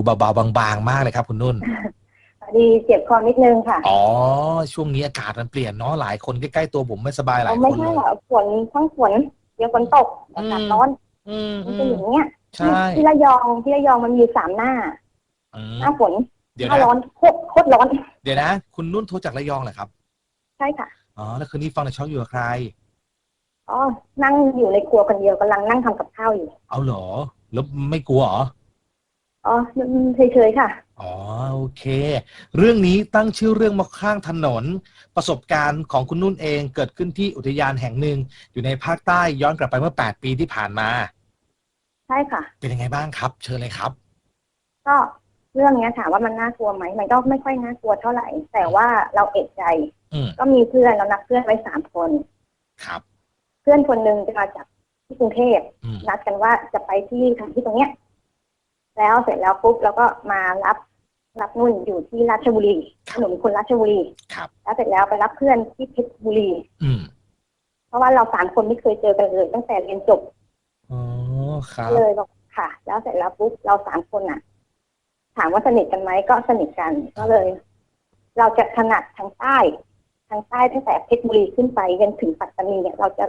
ดูเบาๆบางๆ มากเลยครับ คุณนุ่นพอดีเจ็บคอนิดนึงค่ะ อ๋อ ช่วงนี้อากาศมันเปลี่ยนเนาะหลายคนใกล้ๆตัวผมไม่สบายหลายเอาไม่คนใช่เลยหรอกฝนทั้งฝนเดี๋ยวฝนตกอากาศอืมร้อนอืมมันอืเป็นมอย่างเงี้ยใช่ที่ระยองที่ระยองมันมีสามหน้าอืมหน้าฝนเดี๋ยวหน้านะร้อนโคตรโคตรร้อน เดี๋ยวนะ คุณนุ่นโทรจากระยองเหรอครับ ใช่ค่ะ อ๋อ แล้วคืนนี้ฟังในช็อคอยู่กับใคร อ๋อ นั่งอยู่ในครัวคนเดียวกำลังนั่งทำกับข้าวอยู่ เอาเหรอ แล้วไม่กลัวเหรอ อ๋อเฉยๆค่ะ อ๋อโอเค เรื่องนี้ตั้งชื่อเรื่องมาข้างถนน ประสบการณ์ของคุณนุ่นเองเกิดขึ้นที่อุทยานแห่งหนึ่ง อยู่ในภาคใต้ย้อนกลับไปเมื่อ 8 ปีที่ผ่านมา ใช่ค่ะ เป็นยังไงบ้างครับ เชิญเลยครับ ก็เรื่องเนี้ยถามว่ามันน่ากลัวไหมมันก็ไม่ค่อยน่ากลัวเท่าไหร่ แต่ว่าเราเอกใจ อืมก็มีเพื่อนเรานัดเพื่อนไว้สามคน ครับ เพื่อนคนหนึ่งจะมาจากที่กรุงเทพอืมนัดกันว่าจะไปที่ทางที่ตรงเนี้ย แล้วเสร็จแล้วปุ๊บเราก็มารับรับนุ่นอยู่ที่ราชบุรีหนูเป็นคนราชบุรีครับ แล้วเสร็จแล้วไปรับเพื่อนที่เพชรบุรี อืมเพราะว่าเราสามคนไม่เคยเจอกันเลยตั้งแต่เรียนจบอ๋อครับเลยบอกค่ะ แล้วเสร็จแล้วปุ๊บเราสามคนอะ ถามว่าสนิทกันไหมก็สนิทกันก็เลย เราจะถนัดทางใต้ทางใต้ตั้งแต่เพชรบุรีขึ้นไปจนถึงปัตตานีเนี่ยเราจะ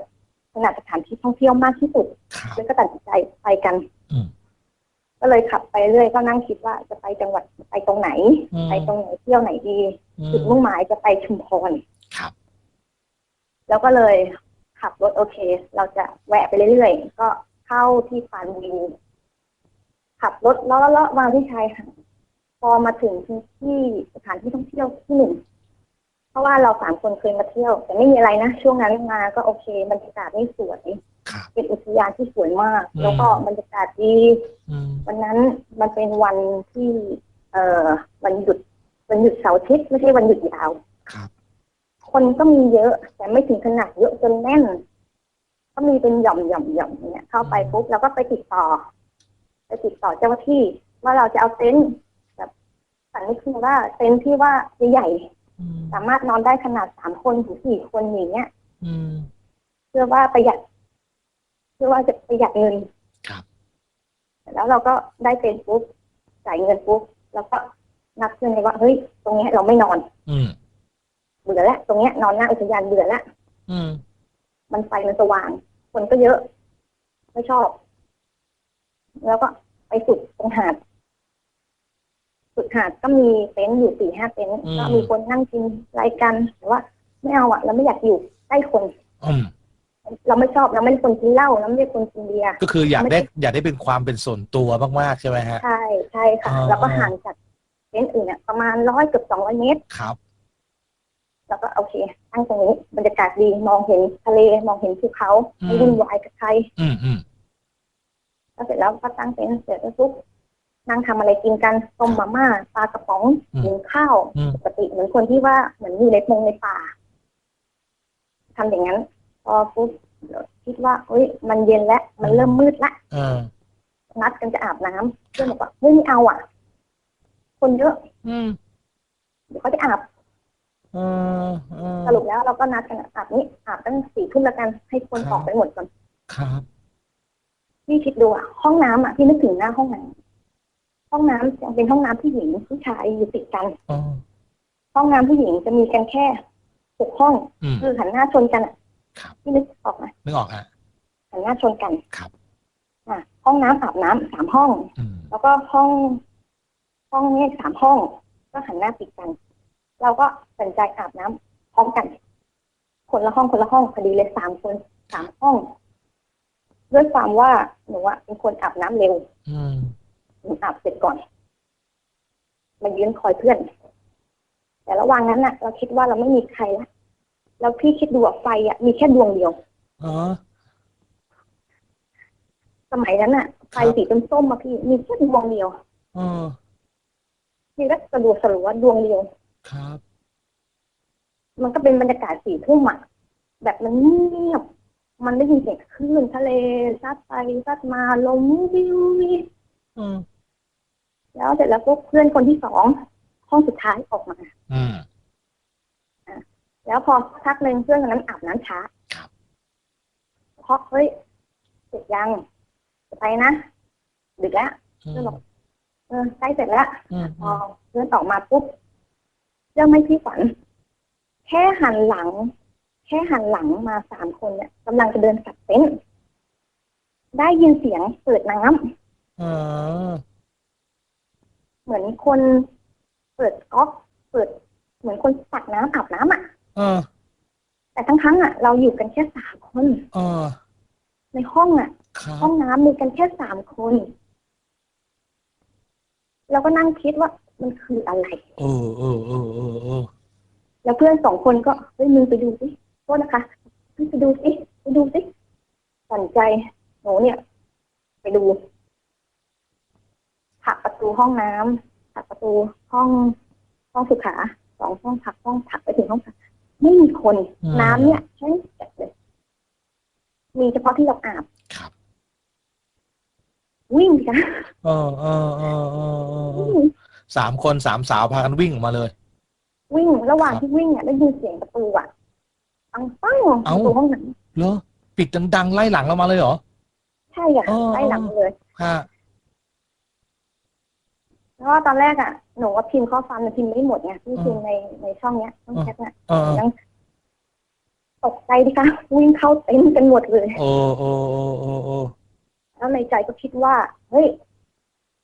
ถนัดสถานที่ท่องเที่ยวมากที่สุดครับแล้วก็ตัดสินใจไปกันอืม ก็เลยขับไปเรื่อยก็นั่งคิดว่าจะไปจังหวัดไปตรงไหน อืม ไปตรงไหนเที่ยวไหนดีอืจุดมมุ่งหมายจะไปชุมพร ครับ แล้วก็เลยขับรถโอเค เราจะแวะไปเรื่อยๆ ก็เข้าที่ปรานบุรีขับรถเลาะเลาะๆมาที่ชายหาดพอมาถึงที่สถานที่ท่องเที่ยวที่หนึ่งเพราะว่าเราสามคนเคยมาเที่ยว แต่ไม่มีอะไรนะ ช่วงนั้นมาก็โอเคบรรยากาศไม่สวยครับ เป็นอุทยานที่สวยมากอืมแล้วก็บรรยากาศดีอืมวันนั้นมันเป็นวันที่ เอ่อวันหยุดวันหยุดเสาร์อาทิตย์ไม่ใช่วันหยุดยาวครับ คนก็มีเยอะ แต่ไม่ถึงขนาดเยอะจนแน่น ก็มีเป็นหย่อมหย่อมหย่อมเนี่ย เข้าไปปุ๊บเราก็ไปติดต่อ ไปติดต่อเจ้าหน้าที่ว่าเราจะเอาเต็นท์แบบสันนิษฐานว่าเต็นท์ที่ว่าใหญ่อืมๆสามารถนอนได้ขนาดสามคนถึงสี่คนอย่างเงี้ยอืมเพื่อว่าประหยัดเพื่อว่าจะประหยัดเงินครับแล้วเราก็ได้เต็นท์ปุ๊บจ่ายเงินปุ๊บแล้วก็นัดเพื่อนเลยว่าเฮ้ย ตรงเนี้ยเราไม่นอน อืมเบื่อแล้วตรงเนี้ยนอนหน้าอุทยานเบื่อแล้วอืม มันไฟมันสว่าง คนก็เยอะ ไม่ชอบ แล้วก็ไปสุดตรงหาดสุดหาดก็มีเต็นท์อยู่สี่ห้าเต็นท์อืมก็มีคนนั่งกินรายกันแต่ว่า ไม่เอาอะเราไม่อยากอยู่ใกล้คน อืม เราไม่ชอบเราไม่ใช่คนกินเหล้าเราไม่ใช่คนกินเบียร์ก็คืออยากได้อยากได้เป็นความเป็นส่วนตัวมากๆใช่ไหมฮะใช่ใช่ค่ะอ๋อแล้วก็ห่างจากเต็นท์อื่นเนี่ยประมาณร้อยเกือบสองร้อยเมตรครับแล้วก็โอเคตั้งตรงนี้บรรยากาศดีมองเห็นทะเลมองเห็นภูเขาอืมไม่วุ่นวายกับใครอืมอืมแล้วเสร็จแล้วก็ตั้งเต็นท์เสร็จแล้วปุ๊บนั่งทำอะไรกินกันต้มมาม่าปลากระป๋องกินข้าวอืมปกติเหมือนคนที่ว่าเหมือนอยู่ในปงในป่าทำอย่างนั้น พอปุ๊บคิดว่าเฮ้ยมันเย็นแล้วมันเริ่มมืดละเออนัดกันจะอาบน้ำเพื่อนบอกว่าเฮ้ยไม่เอาอะ คนเยอะอืมเดี๋ยวเขาจะอาบเออเออสรุปแล้วเราก็นัดกันอาบนี้อาบตั้งสี่ทุ่มแล้วกันให้คนครับออกไปหมดก่อนครับ พี่คิดดูอะห้องน้ำอะพี่นึกถึงหน้าห้องน้ำห้องน้ำยังเป็นห้องน้ำผู้หญิงผู้ชายอยู่ติดกัน อ๋อห้องน้ำผู้หญิงจะมีกันแค่หกห้อง อืม คือหันหน้าชนกันอะ ครับพี่นึกออกไหมนึกออกฮะหันหน้าชนกันครับอะห้องน้ำอาบน้ำสามห้อง อืมแล้วก็ห้อง ห้องนี้สามห้อง ก็หันหน้าติดกัน เราก็สนใจอาบน้ำพร้อมกัน คนละห้องคนละห้องพอดีเลยสามคนสามห้อง ด้วยความว่าหนูอะเป็นคนอาบน้ำเร็ว อืมหนูอาบเสร็จก่อนมายืนคอยเพื่อน แต่ระหว่างนั้นน่ะ เราคิดว่าเราไม่มีใครละ แล้วพี่คิดดูว่าไฟอะมีแค่ดวงเดียว อ๋อ สมัยนั้นน่ะ ไฟครับสีส้มๆมาพี่มีแค่ดวงเดียวเออพี่ก็สะดวกสรุปว่าดวงเดียว ครับ มันก็เป็นบรรยากาศสี่ทุ่มอะแบบมันเงียบ มันได้ยินเสียงคลื่นทะเลซัดไปซัดมาลมวิววิวอืมแล้วเสร็จแล้วปุ๊บเพื่อนคนที่สองห้องสุดท้ายออกมา อืม แล้วพอพักหนึ่งเพื่อนคนนั้นอาบน้ำช้าครับเพราะเฮ้ยเสร็จยังจะไปนะ ดึกแล้วอืเพื่อนมบอกเออใกล้เสร็จแล้วอืมพอเพื่อนออกมาปุ๊บเรื่องไม่พี่ฝัน แค่หันหลัง แค่หันหลังมาสามคนเนี่ยกำลังจะเดินกลับเต็นท์ได้ยินเสียงเปิดน้ำเออเหมือนคนเปิดก๊อกเปิด เหมือนคนตักน้ำอาบน้ำอะ เออ แต่ทั้งครั้งๆอะ เราอยู่กันแค่สามคน เออ ในห้องอะ ครับ ห้องน้ำมีกันแค่สามคนเราก็นั่งคิดว่ามันคืออะไร เออเออเออเออเออแล้วเพื่อนสองคนก็เฮ้ยมึงไปดูสิโทษนะคะเฮ้ยไปดูสิไปดูสิสนใจหนูเนี่ย ไปดูผลักประตูห้องน้ำผลักประตูห้องห้องสุขาสองห้องผลักห้องผลักไปถึงห้องผัก ไม่มีคนน้ำเนี่ยแห้งจัดเลยมีเฉพาะที่เราอาบครับ วิ่งจ้ะเออเออเออเออเออเอวิ่องสามคนสามสาวพากันวิ่งออกมาเลย วิ่งระหว่างครับที่วิ่งอะได้ยินเสียงประตูอะปังปังปเอ้า ระตูห้องน้เหรอปิดดังๆไล่หลังเรามาเลยเหรอำใช่อะอ๋อไล่หลังมาเลย ฮะ แล้วก็ตอนแรกอะหนูก็พิมพ์ข้อความแต่พิมพ์ไม่หมดไงที่พิมพ์ในในช่องเนี้ยช่องแชทเนี่ยเออยังตกใจดิคะวิ่งเข้าเต็นท์กันหมดเลย โอ้โอ้โอ้โอ้โอ้แล้วในใจก็คิดว่า เฮ้ย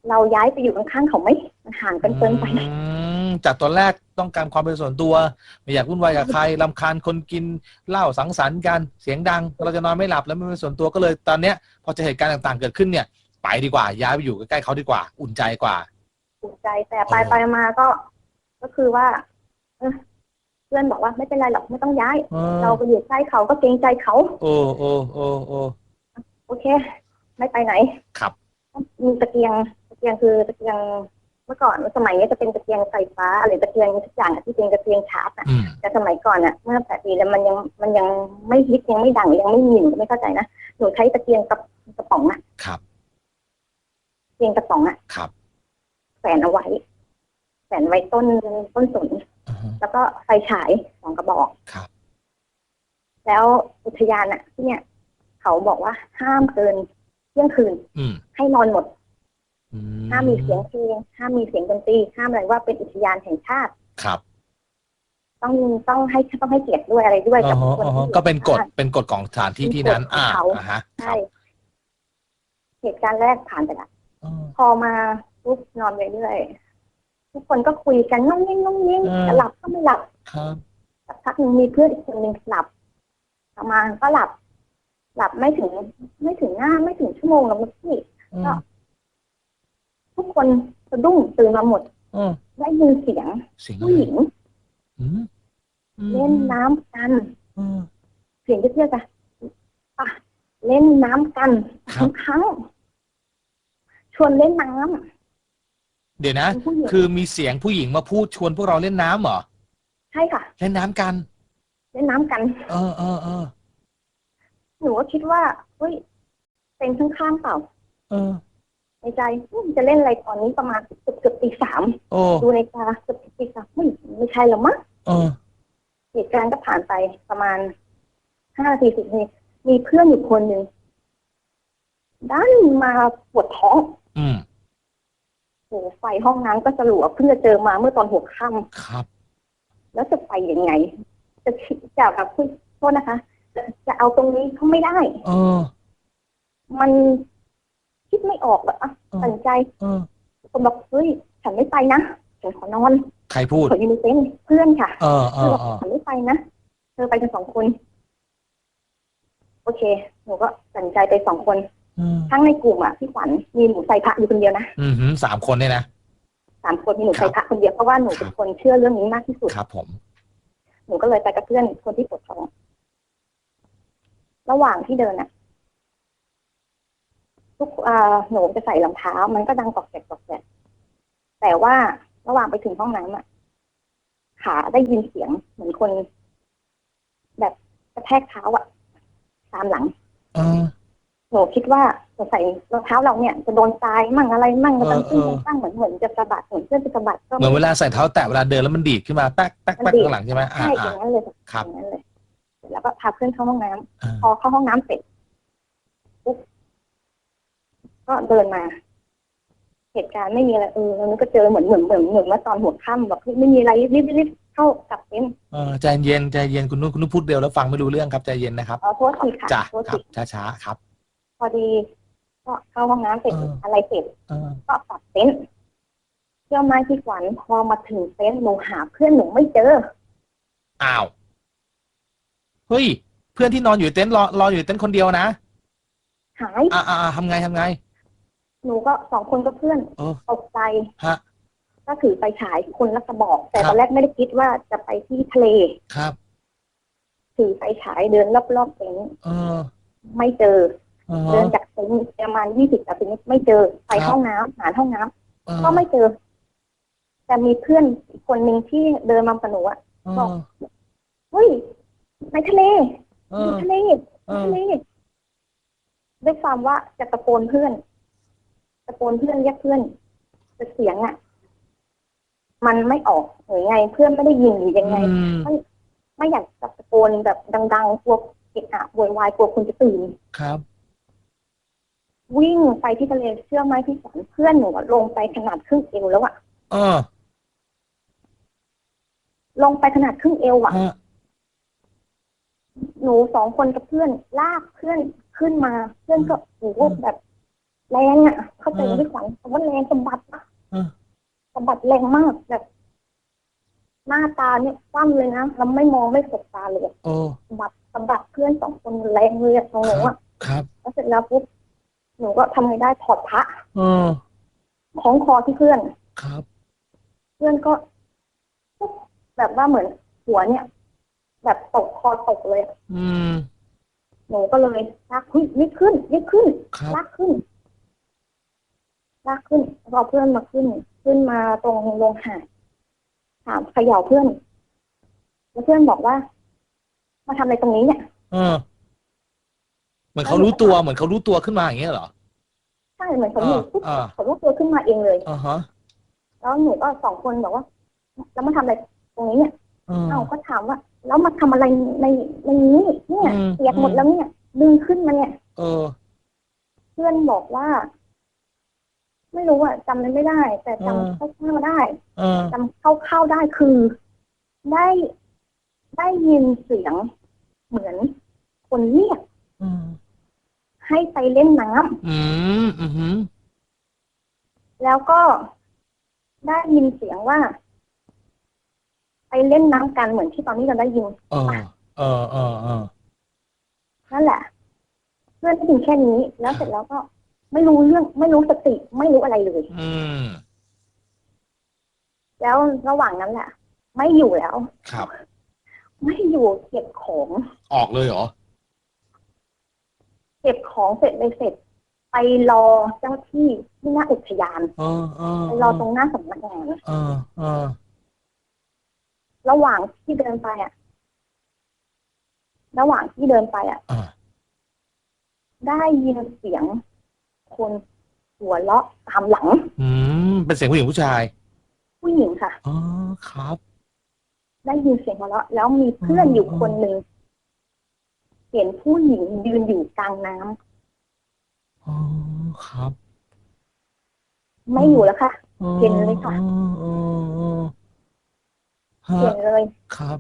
เราย้ายไปอยู่ข้างๆเขาไหมมันห่างกันเกินไป อืมจากตอนแรกต้องการความเป็นส่วนตัว ไม่อยากวุ่นวายกับใครลำคาญคนกินเหล้าสังสรรค์กันเสียงดัง เราจะนอนไม่หลับแล้วไม่เป็นส่วนตัวก็เลยตอนเนี้ย พอเจะเหตุการณ์ต่างๆเกิดขึ้นเนี่ย ไปดีกว่าย้ายไปอยู่ใกล้ๆเขาดีกว่า อุ่นใจกว่า ถูกใจแต่ไปไปมาก็ ก็คือว่าเออเพื่อนบอกว่าไม่เป็นไรหรอกไม่ต้องย้ายเออเราไปอยู่ใกล้เขาก็เกรงใจเขา โอ้โอ้โอ้โอ้ โอเค ไม่ไปไหนครับ มีตะเกียงตะเกียงคือตะเกียงเมื่อก่อนสมัยนี้จะเป็นตะเกียงไฟฟ้าหรือตะเกียงทุกอย่างอะที่เป็นตะเกียงชาร์จอะอืม แต่สมัยก่อนอะเมื่อแปดปีแล้วมันยังมันยังไม่ฮิตยังไม่ดังยังไม่มีหนูก็ไม่เข้าใจนะหนูใช้ตะเกียงกระกระป๋องอะครับตะเกียงกระป๋องอะครับ แฝนเอาไว้แฝนไว้ต้นต้นสนอือฮึแล้วก็ไฟฉายสองกระบอกครับ แล้วอุทยานอะที่เนี่ย เขาบอกว่าห้ามเกินเที่ยงคืนอืมให้นอนหมดอืห้ามมีเสียงเพลงห้ามมีเสียงดนตรีห้ามอะไรว่าเป็นอุทยานแห่งชาติครับ ต้องต้องให้ต้องให้เกียรติด้วยอะไรด้วยอ๋กัอบฮะคนอ๋อที่ฮะอยู่ก็เป็นกฎบ้าเป็นกฎของสถานที่ที่นั้น อ่าเป็นกฎของเขาอ่าฮะคใช่รับเหตุการณ์แรกผ่านไปละอ๋อพอมา ปุ๊บนอนเรื่อยๆทุกคนก็คุยกันน้องยิ่งน้องยิ่งเออจะหลับก็ไม่หลับครับสักพักหนึ่งมีเพื่อนอีกคนหนึ่งหลับ ประมาณก็หลับ หลับไม่ถึง ไม่ถึงหน้าไม่ถึงชั่วโมงหรอกพี่อืมก็ทุกคนสะดุ้งตื่นมาหมดอืมได้ยินเสียงเสียงอะผู้ไรหญิงอืมอืมเล่นน้ำกันอืมเสียงเรียกๆอะอะเล่นน้ำกันครับทุกครั้งชวนเล่นน้ำ เดี๋ยวนะเป็นผู้หญิงคือมีเสียงผู้หญิงมาพูดชวนพวกเราเล่นน้ำเหรอ ใช่ค่ะ เล่นน้ำกัน เล่นน้ำกัน เออเออเออหนูก็คิดว่าเฮ้ยเป็นข้างๆเปล่า เออ ในใจอืมจะเล่นอะไรตอนนี้ประมาณเกือบเกือบตีสามโอ้ดูในตาเกือบตีสามไม่ไม่ใช่หรอกมั้งเออ เหตุการณ์ก็ผ่านไปประมาณห้านาทีสิบนาทีมีเพื่อนอยู่คนหนึ่งดันมาปวดท้อง อืม โอ้ไฟห้องน้ำก็สลัวเพิ่งจะเจอมาเมื่อตอนหัวค่ำครับ แล้วจะไปยังไง จะคิดจะแบบคุยโทษนะคะจะจะเอาตรงนี้เขาไม่ได้เออ มันคิดไม่ออกแบบอะเออ ตัดสินใจเออ คนบอกเฮ้ยฉันไม่ไปนะฉันขอนอนใครพูด ขออยู่ในเต็นท์เพื่อนค่ะ เออเอเธออบอกเออฉันไม่ไปนะ เธอไปกันสองคน โอเค หนูก็ตัดสินใจไปสองคนอืม ทั้งในกลุ่มอะพี่ขวัญมีหนูใส่พระอยู่คนเดียวนะอืมหืมสามคนเนี่ยนะสามคนมีหนูครับใส่พระคนเดียวเพราะว่าหนูเป็นคนเชื่อเรื่องนี้มากที่สุดครับผม หนูก็เลยไปกับเพื่อนคนที่ปวดท้องระหว่างที่เดินอะ ทุกอ่าหนูจะใส่รองเท้า มันก็ดังกอกแกกกอกแกกแต่ว่าระหว่างไปถึงห้องน้ำอะ ขาได้ยินเสียงเหมือนคน แบบกระแทกเท้าอะ ตามหลังเออห นูคิดว่าจะใส่รองเท้าเราเนี่ยจะโดนตายมั่งอะไรมั่งเออมันตั้งเออตั้งเหมือนเหมือนจะสะบัดเหมือนเพื่อนจะสะบัดก็เหมือนเวลาใส่เท้าแตะเวลาเดินแล้วมันดีดขึ้นมาแป๊กแป๊กแป๊กข้างหลังใช่ไหมใช่ออ่าย่างนั้นเลยครับอย่างนั้นเลยแล้วก็พาเพื่อนเข้าห้องน้ำอ่าพอเข้าห้องน้ำเสร็จปุ๊บก็เดินมา เหตุการณ์ไม่มีอะไรเออแล้วก็เจอเหมือนเหมือนเหมือนเหมือนเมื่อตอนหัวค่ำแบบไม่มีอะไรรีบรีบเข้ากลับเต็นท์เอใจเย็นใจเย็นคุณนุ่นคุณนุ่นพูดเร็วแล้วฟังไม่รู้เรื่องครับใจเย็นนะครับขอโทษทีค่ะจ้ะครับช้าช้าๆครับ พอดีก็เข้าห้องน้ำเสร็จเออออะไรเสร็จเออก็กลับเต็นท์เชื่อไหมพี่ขวัญพอมาถึงเต็นท์หนูหาเพื่อนหนูไม่เจออ้าวเฮ้ย เพื่อนที่นอนอยู่เต็นท์รอรออยู่เต็นท์คนเดียวนะหายอ่าอ่าทำไงทำไง หนูก็สองคนก็เพื่อนเออตกใจฮะก็ถือไปฉายคนละกระบอก แต่ครับตอนแรกไม่ได้คิดว่าจะไปที่ทะเลครับ ถือไปฉายเดินรอบๆเต็นท์เออไม่เจอ เออเดินจากเต็นท์ประมาณยี่สิบนาทีไม่เจอไปครับห้องน้ำหาห้องน้ำเออก็ไม่เจอ แต่มีเพื่อนอีกคนหนึ่งที่เดินมากับหนูอะเอบอกอเฮ้ยในทะเลเอในอทะเลเออทะเลด้วยความว่าจะตะโกนเพื่อน ตะโกนเพื่อนเรียกเพื่อนแต่เสียงอะมันไม่ออกหรือไง เพื่อนไม่ได้ยินหรือยังไงอืมไม่อยากจะตะโกนแบบดังๆกลัวเกะอะโวยวายกลัวคุณจะตื่นครับ วิ่งไปที่ทะเลเชื่อไหมพี่สันเพื่อนหนูอะลงไปขนาดครึ่งเอวแล้วอะเออลงไปขนาดครึ่งเอวอะฮะหนูสองคนกับเพื่อนลากเพื่อนขึ้นมา เพื่อนก็โอ้โหแบบแรงอะเข้าใจไหมพี่ขวัญคำว่าแรงสะบัดอะเออสะบัดแรงมากแบบ หน้าตาเนี่ยคว่ำเลยนะแล้วไม่มองไม่สบตาเลยโอ้สะบัดสะบัดเพื่อนสองคนแรงเลยอะของหนูอะ ครับ แล้วเสร็จแล้วปุ๊บ หนูก็ทำไงได้ถอดพระเออคล้องคอที่เพื่อน ครับ เพื่อนก็ปุ๊บแบบว่าเหมือนหัวเนี่ย แบบตกคอตกเลยอะอืม หนูก็เลยลากขึ้นยิกขึ้นยิกขึ้นครับ ลากขึ้นลากขึ้นพอเพื่อนมาขึ้น ขึ้นมาตรงโรงหาดถามเขย่าเพื่อนแล้วเพื่อนบอกว่า มาทำอะไรตรงนี้เนี่ยเออเห มือนเขารู้ตัวเหมือนเขารู้ตัวขึ้นมาอย่างเงี้ยเหรอใช่เหมือนเขาหนูปุ๊บอ่าเขาลุกตัวขึ้นมาเองเลยอ่าฮะแล้วหนูก็สองคนบอกว่าแล้วมาทำอะไรตรงนี้เนี่ยเออเอ้าก็ถามว่า แล้วมาทำอะไรในในนี้เนี่ยอืมเปียกหมดแล้วเนี่ยดึงขึ้นมาเนี่ย เออ เพื่อนบอกว่า ไม่รู้อะจำมันไม่ได้ แต่จำเออคร่าวๆได้เออจำคร่าวๆได้คือ ได้ได้ยินเสียงเหมือนคนเรียกอืม ให้ไปเล่นน้ำอืมอืมแล้วก็ได้ยินเสียงว่า ไปเล่นน้ำกันเหมือนที่ตอนนี้เราได้ยินเออเออเออเออนั่นแหละ เพื่อนได้ยินแค่นี้ แล้วเสร็จแล้วก็ไม่รู้เรื่อง ไม่รู้สติ ไม่รู้อะไรเลย อืมแล้วระหว่างนั้นแหละ ไม่อยู่แล้ว ครับ ไม่อยู่เก็บของ ออกเลยเหรอเก็บของเสร็จเลยเสร็จ ไปรอเจ้าที่ที่หน้าอุทยานเออเออไปรอตรงหน้าสำนักงานเออเออระหว่างที่เดินไปอะ ระหว่างที่เดินไปอะอ่าได้ยินเสียงคนหัวเราะตามหลัง อืมเป็นเสียงผู้หญิงผู้ชาย ผู้หญิงค่ะอ๋อครับ ได้ยินเสียงหัวเราะแล้วมีเพื่อนอยู่คนหนึ่ง เห็นผู้หญิงยืนอยู่กลางน้ำอ๋อครับไม่อยู่แล้วค่ะเห็นเลยค่ะเออเออฮะเห็นเลย ครับ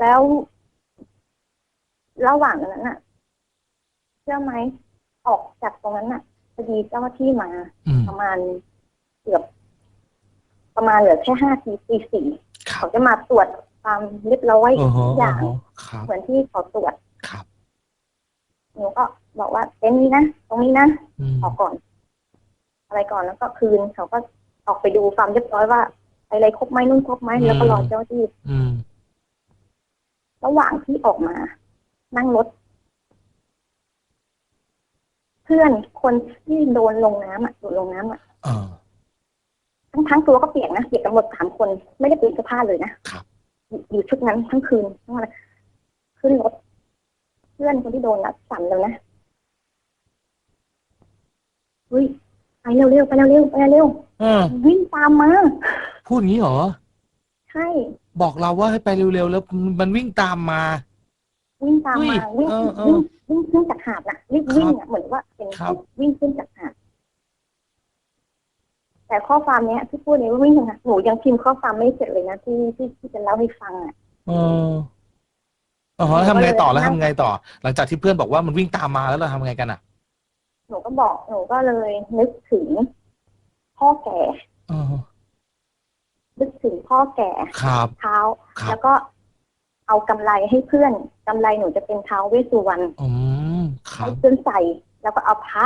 แล้ว ระหว่างนั้นน่ะเชื่อไหมออกจากตรงนั้นน่ะพอดีเจ้าหน้าที่มา อืมประมาณเกือบประมาณเหลือแค่ห้าทีตีสี่ครัเขาบจะมาตรวจ ความเรียบร้อยเออฮะทุกอย่างเออฮะครับเหมือนที่เขาตรวจครับหนูก็บอกว่าเต็นท์นี้นะตรงนี้นะอืมออกก่อน อะไรก่อนแล้วก็คืนเขาก็ออกไปดูความเรียบร้อยว่าอะไรครบไหมนู่นครบไหมแล้วก็รอเจ้าหน้าที่อืมระหว่างที่ออกมา นั่งรถ เพื่อนคนที่โดนลงน้ำอะโดนลงน้ำอะเออทั้งทั้งตัวก็เปียกนะเปียกกันหมดสามคน ไม่ได้เปลี่ยนเสื้อผ้าเลยนะครับ อยู่อยู่ชุดนั้นทั้งคืนทั้งวันขึ้นรถเพื่อนคนที่โดนอะสั่นเลยนะเฮ้ยไปเร็วๆไปเร็วๆไปเร็วเออๆวิ่งตามมาพูดงี้เหรอ ใช่บอกเราว่าให้ไปเร็วๆแล้วมันวิ่งตามมา วิ่งตามเฮ้ยมาวิ่งเออเออ วิ่งวิ่งขึ้นจากหาดน่ะรีบครับวิ่งอะเหมือนว่าเป็นครับ วิ่งขึ้นจากหาด แต่ข้อความเนี้ยที่พูดนี้ว่าวิ่งหาหนูยังพิมพ์ข้อความไม่เสร็จเลยนะที่ที่ที่จะเล่าให้ฟังอะเอออ๋อแล้วทำไงต่อแล้วทำไงต่อ หลังจากที่เพื่อนบอกว่ามันวิ่งตามมาแล้วเราทำไงกันอะ หนูก็บอกหนูก็เลยนึกถึงพ่อแก่เออนึกถึงพ่อแก่ครับเท้าครับแล้วก็เอากำไรให้เพื่อนกำไรหนูจะเป็นเท้าเวสสุวรรณอืมครัให้บเพื่อนใส่แล้วก็เอาพระ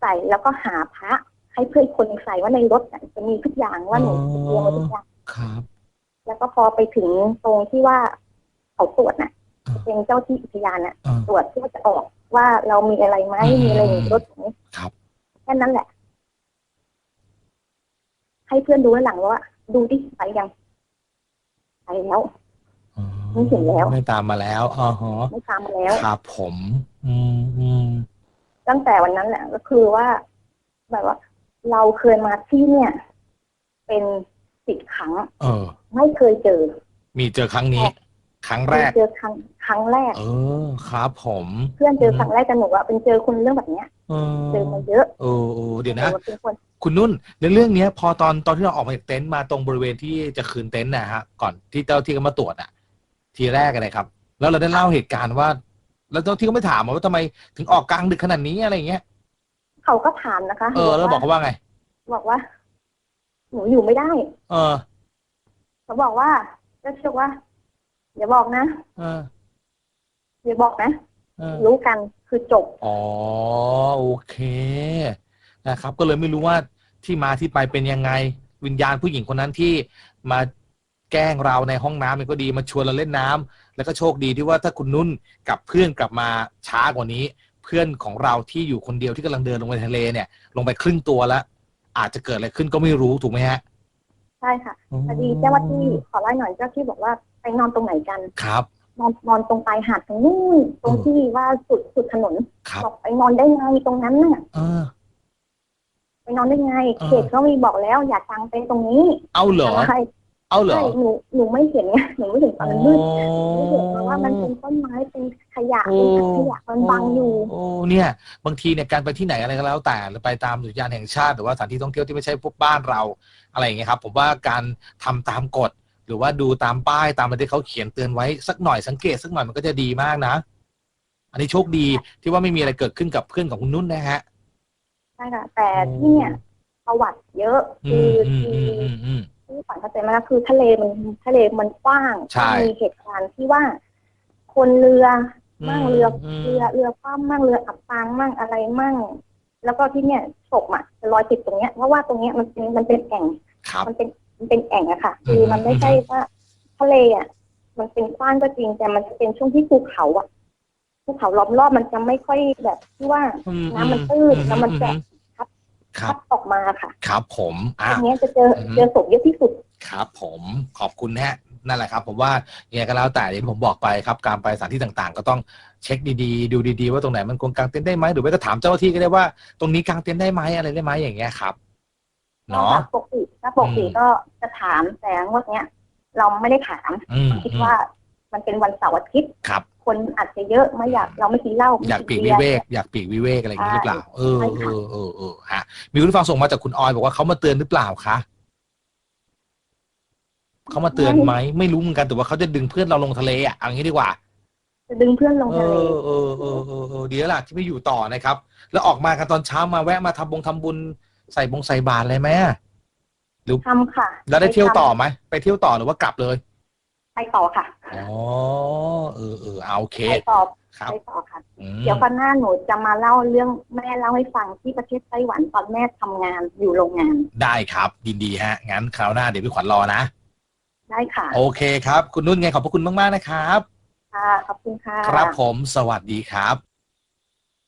ใส่แล้วก็หาพระ ให้เพื่อนคนหนึ่งใส่ว่าในรถน่ะจะมีทุกอย่างว่าหนูเตรียมไว้ทุกอย่าง ครับ แล้วก็พอไปถึงตรงที่ว่าเขาตรวจน่ะอ่าเป็นเจ้าที่อุทยานน่ะอ่าตรวจเพื่อจะออกว่าเรามีอะไรไหมอืมมีอะไรในรถไหมครับแค่นั้นแหละ ให้เพื่อนดูไว้หลังว่า ดูที่ไปยังไปแล้วอ๋อไม่เห็นแล้ว ไม่ตามมาแล้วอ๋อฮะไม่ตามมาแล้วครับผม อืมอืมตั้งแต่วันนั้นแหละ ก็คือว่า แบบว่า เราเคยมาที่เนี่ย เป็นสิบครั้ง เออ ไม่เคยเจอ มีเจอครั้งนี้ ครั้งแรก เจอครั้งครั้งแรก เออ ครับผม เพื่อนเจอครั้งแรกกันหนูอะเป็นเจอคนเรื่องแบบเนี้ยเออเจอมาเยอะเออเออเดี๋ยวนะหเป็นคนคุณนุ่นในเรื่องเนี้ย พอตอนตอนที่เราออกมาจากเต็นท์มาตรงบริเวณที่จะคืนเต็นท์นะฮะก่อนที่เจ้าที่เขามาตรวจอะ ทีแรกอะไรครับ แล้วเราได้เล่าเหตุการณ์ว่า แล้วเจ้าที่ก็ไม่ถามว่าทำไมถึงออกกลางดึกขนาดนี้อะไรอย่างเงี้ย เขาก็ถามนะคะเออ แล้วบอกเขาว่าไง บอกว่า หนูอยู่ไม่ได้ เออ เขาบอกว่าก็เชื่อว่าอย่าบอกนะเอออย่าบอกนะเออรู้กันคือจบ อ๋อโอเคนะครับ ก็เลยไม่รู้ว่าที่มาที่ไปเป็นยังไง วิญญาณผู้หญิงคนนั้นที่มาแกล้งเราในห้องน้ำมันก็ดีมาชวนเราเล่นน้ำแล้วก็โชคดีที่ว่าถ้าคุณนุ่นกับเพื่อนกลับมาช้ากว่านี้ เพื่อนของเราที่อยู่คนเดียวที่กำลังเดินลงไปทะเลเนี่ย ลงไปครึ่งตัวแล้วอาจจะเกิดอะไรขึ้นก็ไม่รู้ถูกไหมฮะใช่ค่ะพอดีเจ้าหน้าที่ขอไล่หน่อยเจ้าที่บอกว่าไปนอนตรงไหนกัน ครับ นอนนอนตรงปลายหาดตรงนู้นตรงเออที่ว่าสุดสุดถนนครับบอกไปนอนได้ไงตรงนั้นน่ะเออ ไปนอนได้ไงเออเขตเขามีบอกแล้ว อย่ากางเต็นท์ตรงนี้เอาเหรอ ใช่ เอาเหรอ ใช่หนูหนูไม่เห็นไงหนูไม่เห็นตอนมันมืดไม่เห็นเพราะว่ามันโอ้เป็นต้นไม้เป็นขยะโอ้เป็นขยะมันบังอยู่ โอ้เนี่ย บางทีเนี่ยการไปที่ไหนอะไรก็แล้วแต่หรือไปตามอุทยานแห่งชาติหรือว่าสถานที่ท่องเที่ยวที่ไม่ใช่พวกบ้านเราอะไรอย่างเงี้ยครับ ผมว่าการทำตามกฎ หรือว่าดูตามป้ายตามอะไรที่เขาเขียนเตือนไว้สักหน่อยสังเกตสักหน่อยมันก็จะดีมากนะ อันนี้โชคดีที่ว่าไม่มีอะไรเกิดขึ้นกับเพื่อนของคุณนุ่นนะฮะ ใช่ค่ะแต่ที่เนี่ยประวัติเยอะอืคือมออืมอืมอืมอืม ที่ฝันเข้าใจไหมคะคือทะเลมันทะเลมันกว้างใช่ มีเหตุการณ์ที่ว่า คนเรือมั่งเรือมเรือเรือคว่ำมั่งเรืออับปางมั่งอะไรมั่ง แล้วก็ที่เนี่ยศพอะจะลอยติดตรงเนี้ยเพราะว่าตรงเนี้ยมันเป็นมันเป็นแอ่ง ครับ มันเป็นมันเป็นแอ่งอะค่ะ คือมันไม่ใช่ว่าทะเลอะมันเป็นกว้างก็จริงแต่มันจะเป็นช่วงที่ภูเขาอะภูเขาล้อมรอบมันจะไม่ค่อยแบบที่ว่า อืมน้ำมันตื้นแล้วมันจะอื ครับพัดออกมาค่ะครับผมอะตรงเนี้ยจะเจออืมเจอศพเยอะที่สุด ครับผมขอบคุณนะฮะนั่นแหละครับ ผมว่ายังไงก็แล้วแต่อย่างที่ผมบอกไปครับการไปสถานที่ต่างๆ ก็ต้องเช็คดีๆ ดูดีๆ ว่าตรงไหนมันควรกางเต็นท์ได้ไหมหรือไม่ก็ถามเจ้าหน้าที่ก็ได้ว่าตรงนี้กางเต็นท์ได้ไหมอะไรได้ไหมอย่างเงี้ยครับเนาะ ปกติถ้าปกติอืม ก็จะถามแต่งวดเนี้ย เราไม่ได้ถาม อืมคิดอืมว่า มันเป็นวันเสาร์อาทิตย์ครับ คนอาจจะเยอะไม่อยากเราไม่กินเหล้าไม่อยากปีกบีวิร์เวกอยากปีกวิเวกอะไรอย่างนี้หรือเปล่า เออใช่เอค่ะอเออเออฮะมีคุณผู้ฟังส่งมาจากคุณออยบอกว่าเขามาเตือนหรือเปล่าคะเขามาเตือนไหมไม่รู้เหมือนกันแต่ว่าเขาจะดึงเพื่อนเราลงทะเลอะเอางี้ดีกว่าจะดึงเพื่อนลงเอทะเลอเออเออเออเออดีแล้วล่ะที่ไม่อยู่ต่อนะครับ แล้วออกมากันตอนเช้ามาแวะมาทำบงทำบุญใส่บงใส่บาตรอะไรไหมอะทำค่ะ แล้วได้เที่ยวต่อปไหมไปเที่ยวต่อหรือว่ากลับเลยทำ ไปต่อค่ะอ๋อเออเออเอาโอเคไปต่อครับไปต่อค่ะ อืมเดี๋ยววันหน้าหนูจะมาเล่าเรื่องแม่เล่าให้ฟังที่ประเทศไต้หวันตอนแม่ทำงานอยู่โรงงานได้ครับยินดีฮะ งั้นคราวหน้าเดี๋ยวพี่ขวัญรอนะ ได้ค่ะโอเคครับ คุณนุ่นไงขอบพระคุณมาก ๆ นะครับ ค่ะขอบคุณค่ะ ครับผมสวัสดีครับ